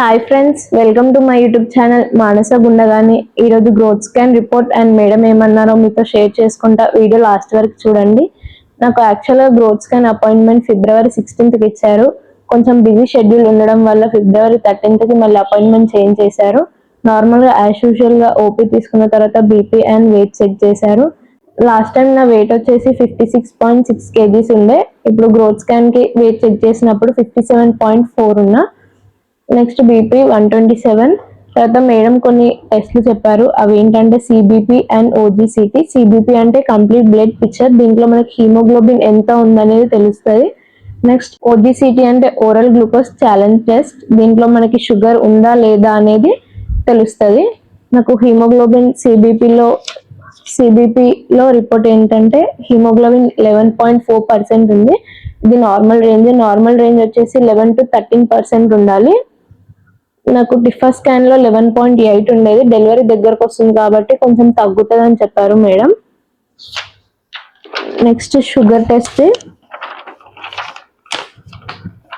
Hi friends welcome to my YouTube channel Manasa Gundagani ఈరోజు growth scan report and madam ఏమన్నారో మీతో share చేసుకుంటా video last వరకు చూడండి. నాకు యాక్చువల్గా గ్రోత్ స్కాన్ అపాయింట్మెంట్ ఫిబ్రవరి సిక్స్టీన్త్కి ఇచ్చారు. కొంచెం బిజీ షెడ్యూల్ ఉండడం వల్ల ఫిబ్రవరి థర్టీన్త్కి మళ్ళీ అపాయింట్మెంట్ చేంజ్ చేశారు. నార్మల్గా యాజ్ యూజువల్గా ఓపీ తీసుకున్న తర్వాత బీపీ అండ్ వెయిట్ చెక్ చేశారు. లాస్ట్ టైం నా వెయిట్ వచ్చేసి fifty six point six kgs ఉండే. ఇప్పుడు గ్రోత్ స్కాన్కి వెయిట్ చెక్ చేసినప్పుడు ఫిఫ్టీ సెవెన్ పాయింట్ ఫోర్ ఉన్నా. Next BP one twenty seven. తర్వాత మేడం కొన్ని టెస్ట్లు చెప్పారు. అవి ఏంటంటే సిబిపి అండ్ ఓజీసీటీ. సిబిపి అంటే కంప్లీట్ బ్లడ్ పిక్చర్. దీంట్లో మనకి హీమోగ్లోబిన్ ఎంత ఉందనేది తెలుస్తుంది. నెక్స్ట్ ఓజీసీటీ అంటే ఓరల్ గ్లూకోజ్ ఛాలెంజ్ టెస్ట్. దీంట్లో మనకి షుగర్ ఉందా లేదా అనేది తెలుస్తుంది. నాకు హీమోగ్లోబిన్ సిబిపిలో సిబిపిలో రిపోర్ట్ ఏంటంటే haemoglobin eleven point four percent ఉంది. ఇది నార్మల్ రేంజ్. నార్మల్ రేంజ్ వచ్చేసి లెవెన్ టు థర్టీన్ పర్సెంట్ ఉండాలి. నాకు టిఫా స్కాన్లో లెవెన్ పాయింట్ ఎయిట్ ఉండేది. డెలివరీ దగ్గరకు వస్తుంది కాబట్టి కొంచెం తగ్గుతుంది అని చెప్పారు మేడం. Next sugar test.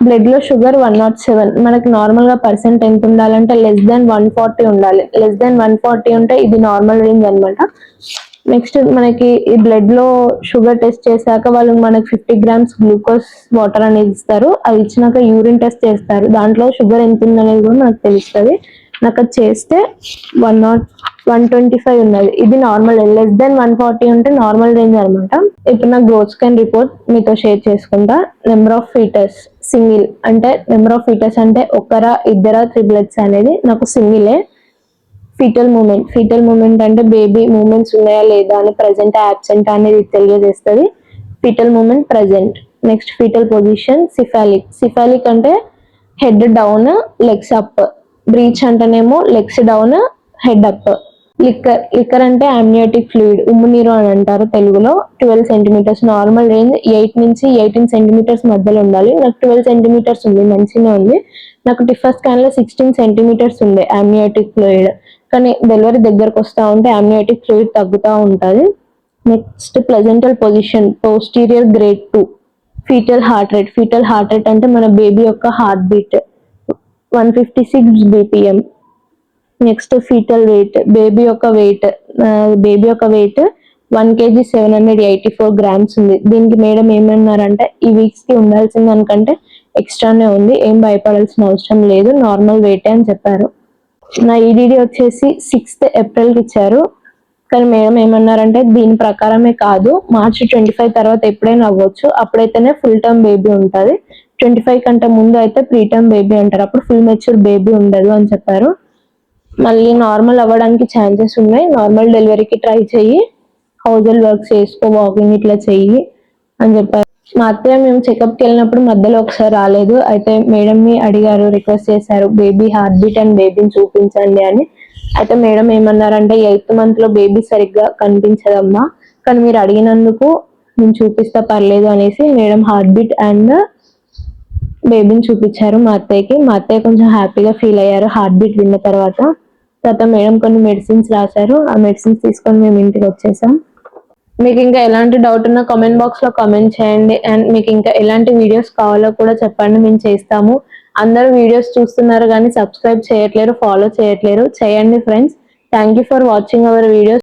బ్లడ్లో షుగర్ వన్ నాట్ సెవెన్. మనకి నార్మల్గా పర్సెంట్ ఎంత ఉండాలంటే లెస్ దాన్ వన్ ఫార్టీ ఉండాలి. లెస్ దాన్ వన్ ఫార్టీ ఉంటే ఇది నార్మల్ రేంజ్ అనమాట నెక్స్ట్ మనకి ఈ బ్లడ్లో షుగర్ టెస్ట్ చేశాక వాళ్ళు మనకి ఫిఫ్టీ గ్రామ్స్ గ్లూకోజ్ వాటర్ అనేది ఇస్తారు. అది ఇచ్చినాక యూరిన్ టెస్ట్ చేస్తారు. దాంట్లో షుగర్ ఎంత ఉందనేది కూడా మనకు తెలుస్తుంది. నాకు అది చేస్తే one nought one twenty five ఉన్నది. ఇది normal less than one forty ఉంటే నార్మల్ రేంజ్ అనమాట ఇప్పుడు నా గ్రోత్ స్కాన్ రిపోర్ట్ మీతో షేర్ చేసుకుంటా. నెంబర్ ఆఫ్ ఫీటర్స్ సింగిల్ అంటే నెంబర్ ఆఫ్ ఫీటర్స్ అంటే ఒకరా ఇద్దరా త్రిబ్లెట్స్ అనేది నాకు సింగిలే ఫీటల్ మూమెంట్ ఫీటల్ మూమెంట్ అంటే బేబీ మూమెంట్స్ ఉన్నాయా లేదా అని ప్రజెంట్ యాబ్సెంట్ అనేది తెలియజేస్తుంది. Foetal movement present next foetal position cephalic cephalic అంటే head down legs up breech అంటేనేమో legs down head up liquor liquor అంటే అమ్నియోటిక్ ఫ్లూయిడ్ ఉమ్ము నీరు అని అంటారు తెలుగులో. Twelve centimetres normal range eight నుంచి ఎయిటీన్ సెంటీమీటర్స్ మధ్యలో ఉండాలి. నాకు ట్వెల్వ్ సెంటీమీటర్స్ ఉంది మంచిగా ఉంది. నాకు టిఫర్ స్కాన్లో సిక్స్టీన్ సెంటీమీటర్స్ ఉంది అమ్నియోటిక్ ఫ్లూయిడ్ కానీ డెలివరీ దగ్గరకు వస్తూ ఉంటే అమ్నియోటిక్ ఫ్లూయిడ్ తగ్గుతూ ఉంటుంది. Next placental position posterior grade two foetal heart rate foetal heart rate అంటే మన బేబీ యొక్క heart beat one fifty six BPM next foetal weight baby యొక్క వెయిట్ బేబీ యొక్క weight one kg seven hundred eighty four grams ఉంది. దీనికి madam ఏమన్నారంటే ఈ వీక్స్కి ఉండాల్సింది ఉండాల్సిన దానికంటే ఎక్స్ట్రానే ఉంది. ఏం భయపడాల్సిన అవసరం లేదు. నార్మల్ వెయిట్ అని చెప్పారు. నా ఈడీడీ వచ్చేసి సిక్స్త్ ఏప్రిల్కి ఇచ్చారు. కానీ మేడం ఏమన్నారంటే దీని ప్రకారమే కాదు మార్చి ట్వంటీ ఫైవ్ తర్వాత ఎప్పుడైనా అవ్వచ్చు. అప్పుడైతేనే ఫుల్ టర్మ్ బేబీ ఉంటుంది. ట్వంటీ ఫైవ్ కంటే ముందు అయితే ప్రీ టర్మ్ బేబీ అంటారు. అప్పుడు ఫుల్ మెచ్యూర్ బేబీ ఉండదు అని చెప్పారు. మళ్ళీ నార్మల్ అవ్వడానికి ఛాన్సెస్ ఉన్నాయి. నార్మల్ డెలివరీకి ట్రై చెయ్యి. హౌస్ వర్క్ చేసుకో వాకింగ్ ఇట్లా చెయ్యి అని చెప్పారు. మా అత్తయ్య మేము చెకప్కి వెళ్ళినప్పుడు మధ్యలో ఒకసారి రాలేదు. అయితే మేడంని అడిగారు రిక్వెస్ట్ చేశారు బేబీ హార్ట్ బీట్ అండ్ బేబీని చూపించండి అని. అయితే మేడం ఏమన్నారంటే ఎయిత్ మంత్లో బేబీ సరిగ్గా కనిపించదమ్మా కానీ మీరు అడిగినందుకు నేను చూపిస్తా పర్లేదు అనేసి మేడం హార్ట్ బీట్ అండ్ బేబీని చూపించారు మా అత్తయ్యకి. మా అత్తయ్య కొంచెం హ్యాపీగా ఫీల్ అయ్యారు హార్ట్ బీట్ విన్న తర్వాత. తర్వాత మేడం కొన్ని మెడిసిన్స్ రాశారు. ఆ మెడిసిన్స్ తీసుకొని మేము ఇంటికి వచ్చేసాం. మీకు ఇంకా ఎలాంటి డౌట్ ఉన్నా కామెంట్ బాక్స్లో కామెంట్ చేయండి. అండ్ మీకు ఇంకా ఎలాంటి వీడియోస్ కావాలో కూడా చెప్పండి. మేము చేస్తాము. అందరూ వీడియోస్ చూస్తున్నారు కానీ సబ్స్క్రైబ్ చేయట్లేరు ఫాలో చేయట్లేరు. చేయండి friends thank you for watching our videos